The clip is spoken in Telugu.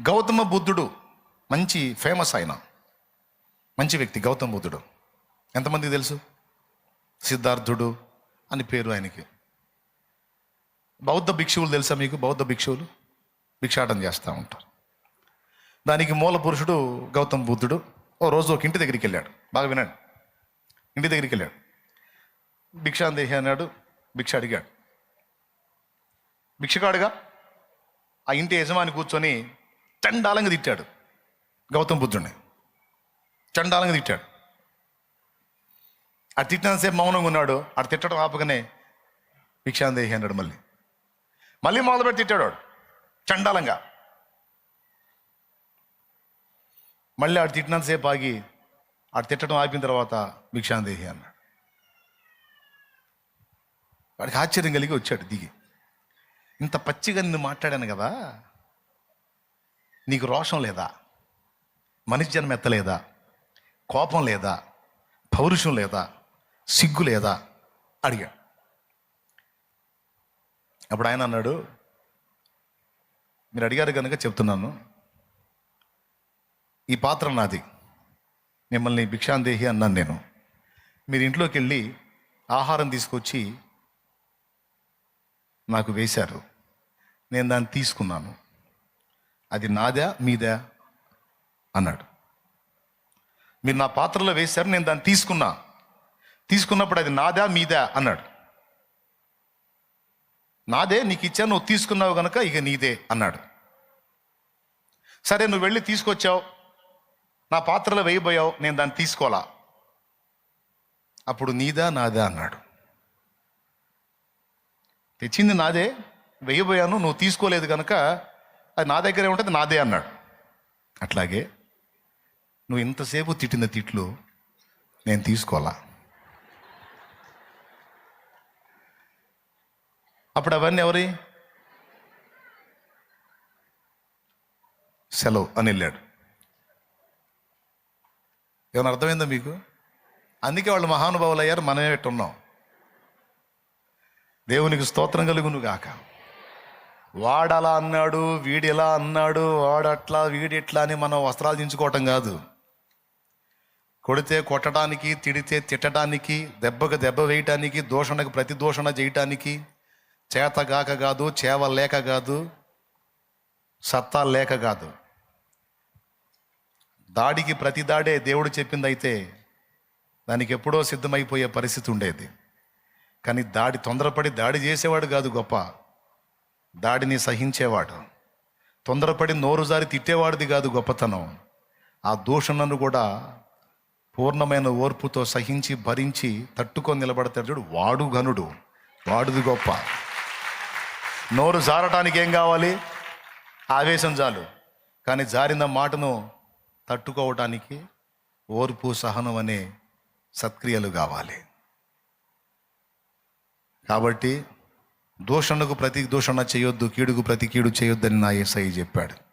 గౌతమ బుద్ధుడు మంచి ఫేమస్ ఆయన. మంచి వ్యక్తి గౌతమ బుద్ధుడు. ఎంతమందికి తెలుసు? సిద్ధార్థుడు అని పేరు ఆయనకి. బౌద్ధ భిక్షువులు తెలుసా మీకు? బౌద్ధ భిక్షువులు భిక్షాటం చేస్తూ ఉంటారు. దానికి మూల పురుషుడు గౌతమ బుద్ధుడు. ఓ రోజు ఒక ఇంటి దగ్గరికి వెళ్ళాడు. బాగా వినండి. ఇంటి దగ్గరికి వెళ్ళాడు. భిక్షాందేహి అన్నాడు. భిక్ష అడిగాడు. భిక్షగాడుగా ఆ ఇంటి యజమాని కూర్చొని చండాలంగా తిట్టాడు గౌతమ బుద్ధుడిని. చండాలంగా తిట్టాడు. ఆ తిట్టినంతసేపు మౌనంగా ఉన్నాడు. అటు తిట్టడం ఆపగానే భిక్షాందేహి అన్నాడు మళ్ళీ. మళ్ళీ మొదలుపెట్టి తిట్టాడు చండాలంగా. మళ్ళీ ఆడు తిట్టినంతసేపు ఆగి ఆడు తిట్టడం ఆపిన తర్వాత భిక్షాందేహి అన్నాడు. వాడికి ఆశ్చర్యం కలిగి వచ్చాడు దిగి. ఇంత పచ్చిగా నిన్ను మాట్లాడాను కదా. నీకు రోషం లేదా? మనిషి జన్మ ఎత్తలేదా? కోపం లేదా? పౌరుషం లేదా? సిగ్గు లేదా? అడిగాడు అప్పుడు ఆయన అన్నాడు మీరు అడిగారు కనుక చెప్తున్నాను. ఈ పాత్ర నాది. మిమ్మల్ని భిక్షాందేహి అన్నాను నేను. మీరు ఇంట్లోకి వెళ్ళి ఆహారం తీసుకొచ్చి నాకు వేశారు. నేను దాన్ని తీసుకున్నాను. అది నాదా మీదా? అన్నాడు. మీరు నా పాత్రలో వేశారు నేను దాన్ని తీసుకున్నా. తీసుకున్నప్పుడు అది నాదా మీదా? అన్నాడు. నాదే నీకు ఇచ్చాను నువ్వు తీసుకున్నావు కనుక ఇక నీదే అన్నాడు. సరే నువ్వు వెళ్ళి తీసుకొచ్చావు. నా పాత్రలో వేయబోయావు నేను దాన్ని తీసుకోవాలా? అప్పుడు నీదా నాదా? అన్నాడు. తెచ్చింది నాదే వేయబోయాను నువ్వు తీసుకోలేదు కనుక అది నా దగ్గరే ఉంటుంది నాదే అన్నాడు. అట్లాగే నువ్వు ఇంతసేపు తిట్టిన తిట్లు నేను తీసుకోవాలా? అప్పుడు అవన్నీ ఎవరి? సెలవు అని వెళ్ళాడు. ఏమైనా అర్థమైందా మీకు? అందుకే వాళ్ళు మహానుభావులు అయ్యారు మనమే పెట్టున్నాం. దేవునికి స్తోత్రం కలుగును గాక. వాడలా అన్నాడు వీడిలా అన్నాడు వాడట్లా వీడిట్లా అని మనం వస్త్రాలు దించుకోవటం కాదు. కొడితే కొట్టడానికి తిడితే తిట్టడానికి దెబ్బకు దెబ్బ వేయటానికి దూషణకు ప్రతి దూషణ చేయటానికి చేతగాక కాదు చేవ లేక కాదు సత్తా లేక కాదు. దాడికి ప్రతి దాడే దేవుడు చెప్పింది అయితే దానికి ఎప్పుడో సిద్ధమైపోయే పరిస్థితి ఉండేది. కానీ దాడి తొందరపడి దాడి చేసేవాడు కాదు గొప్ప. దాడిని సహించేవాడు. తొందరపడి నోరు జారి తిట్టేవాడిది కాదు గొప్పతనం. ఆ దూషణను కూడా పూర్ణమైన ఓర్పుతో సహించి భరించి తట్టుకొని నిలబడతాడు చూడు వాడు ఘనుడు వాడుది గొప్ప. నోరు జారటానికి ఏం కావాలి? ఆవేశం చాలు. కానీ జారిన మాటను తట్టుకోవటానికి ఓర్పు సహనం అనే సత్క్రియలు కావాలి. కాబట్టి దూషణకు ప్రతి దూషణ చేయొద్దు కీడుకు ప్రతి కీడు చేయొద్దని నా ఏసై చెప్పాడు.